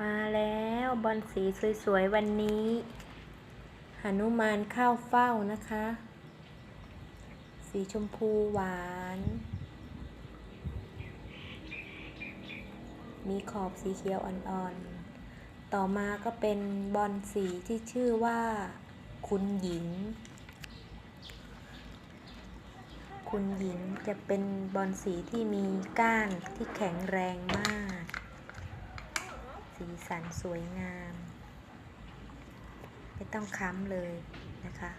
มาแล้วบอลสีสวยๆ วันนี้หนุมานเข้าเฝ้านะคะ สีชมพูหวาน มีขอบสีเขียวอ่อนๆ ต่อมาก็เป็นบอลสีที่ชื่อว่า คุณหญิง คุณหญิงจะเป็นบอลสีที่มีก้านที่แข็งแรงมาก สีสันสวยงาม ไม่ต้องค้ำเลยนะคะ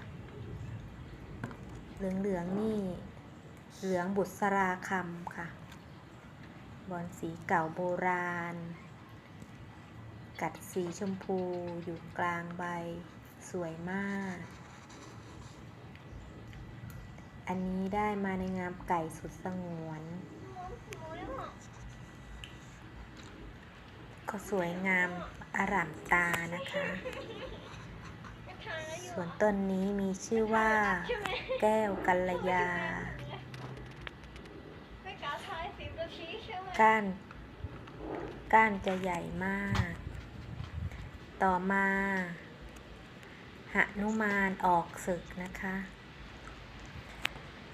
เหลืองๆนี่ เหลืองบุษราคำค่ะ บอลสีเก่าโบราณ กัดสีชมพูอยู่กลางใบสวยมาก อันนี้ได้มาในงามไก่สุดสงวน ก็สวยงามอร่ามตานะคะ ส่วนต้นนี้มีชื่อว่า แก้วกัลยาไม่กล้าทายา ก้าน ก้านจะใหญ่มาก ต่อมาหนุมานออกศึกนะคะ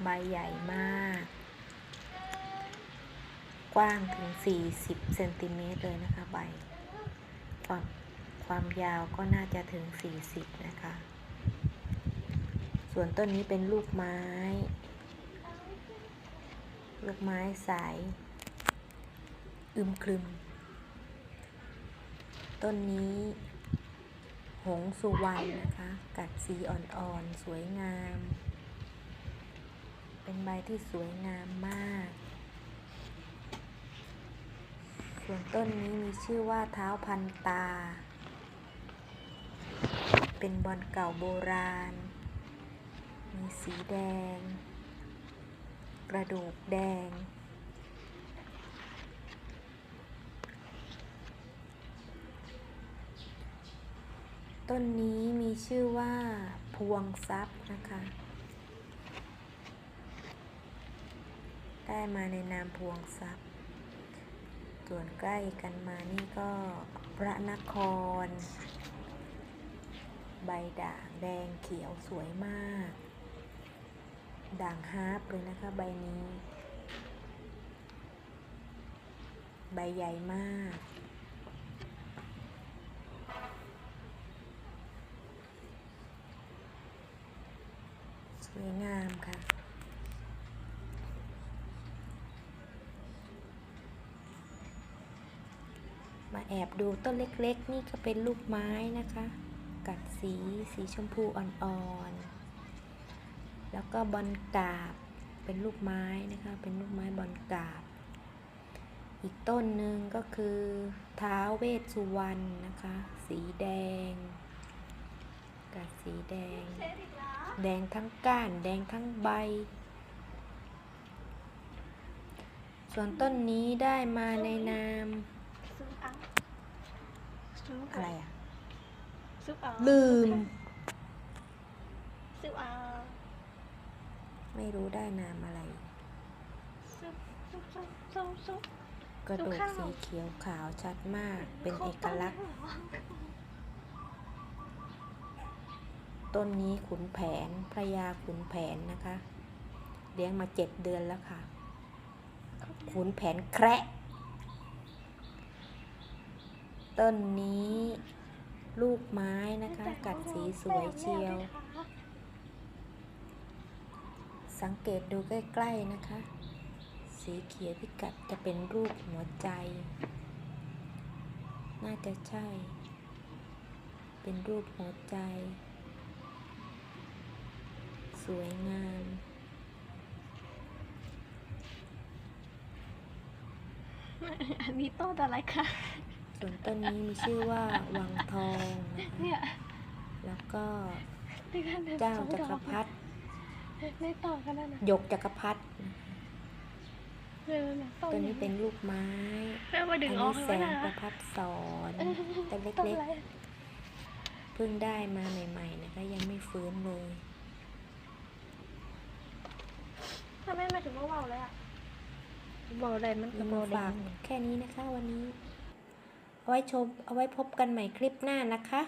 ใบใหญ่มาก กว้างถึง 40เซนติเมตรเลยนะคะใบความความยาวก็น่าจะถึง 40 นะคะ ส่วนต้นนี้เป็นลูกไม้ ลูกไม้สาย อึมครึม ต้นนี้ หงสุวรรณนะคะ กัดสีอ่อนๆ สวยงาม เป็นใบที่สวยงามมาก ส่วนต้นนี้มีชื่อว่าเท้าพันตา เป็นบอลเก่าโบราณ มีสีแดง กระดูกแดง ต้นนี้มีชื่อว่าพวงทรัพย์นะคะได้มาในนามพวงทรัพย์ ส่วนใกล้กันมานี่ก็พระนคร ใบด่างแดงเขียวสวยมาก ด่างฮาร์ปเลยนะคะใบนี้ ใบใหญ่มากสวยงามค่ะ มาแอบดูต้นเล็กๆ นี่ก็เป็นลูกไม้นะคะ กัดสีสีชมพูอ่อนๆ แล้วก็บอลกาบ เป็นลูกไม้นะคะ เป็นลูกไม้บอลกาบ อีกต้นหนึ่งก็คือเท้าวเวสสุวรรณนะคะ สีแดง กัดสีแดง แดงทั้งก้าน แดงทั้งใบ ส่วนต้นนี้ได้มาในนาม ซุปอังซุป อะไรอะ ซุปอัง ลืมซุปอังไม่รู้ได้นามอะไรซุปซุปซุปซุปซุปกระดูกข้าวสีเขียวขาวชัดมาก เป็นเอกลักษณ์ ต้นนี้ขุนแผนพระยาขุนแผนนะคะ เลี้ยงมาเจ็ดเดือนแล้วค่ะ ขุนแผนแคระต้นนี้ ลูกไม้นะคะ กัดสีสวยเชียว สังเกตดูใกล้ๆนะคะ สีเขียวที่กัดจะเป็นรูปหัวใจ น่าจะใช่ เป็นรูปหัวใจ สวยงามอันนี้ต้นอะไรคะ ส่วนต้นนี้มีชื่อว่าวังทองนะคะเนี่ยแล้วก็นี่กันนี่ยเจ้าจักรพรรดิไม่ต่อกันแล้วนะหยกจักรพรรดินะคะเออเนี่ยต้นต้นนี้เป็นลูกไม้เพื่อมาอัดึนงอนี้อกแสไว้งนะประพัดสอนแต่ต้นเล็กอะไรๆเพิ่งได้มาใหม่ๆนะคะยังไม่ฟื้นเลยทำไมมาถึงว่าเบาเลยอะเบาอะไรมันก็มาเบาแดฝากงแค่นี้นะคะวันนี้ เอาไว้ชม เอาไว้พบกันใหม่คลิปหน้านะคะ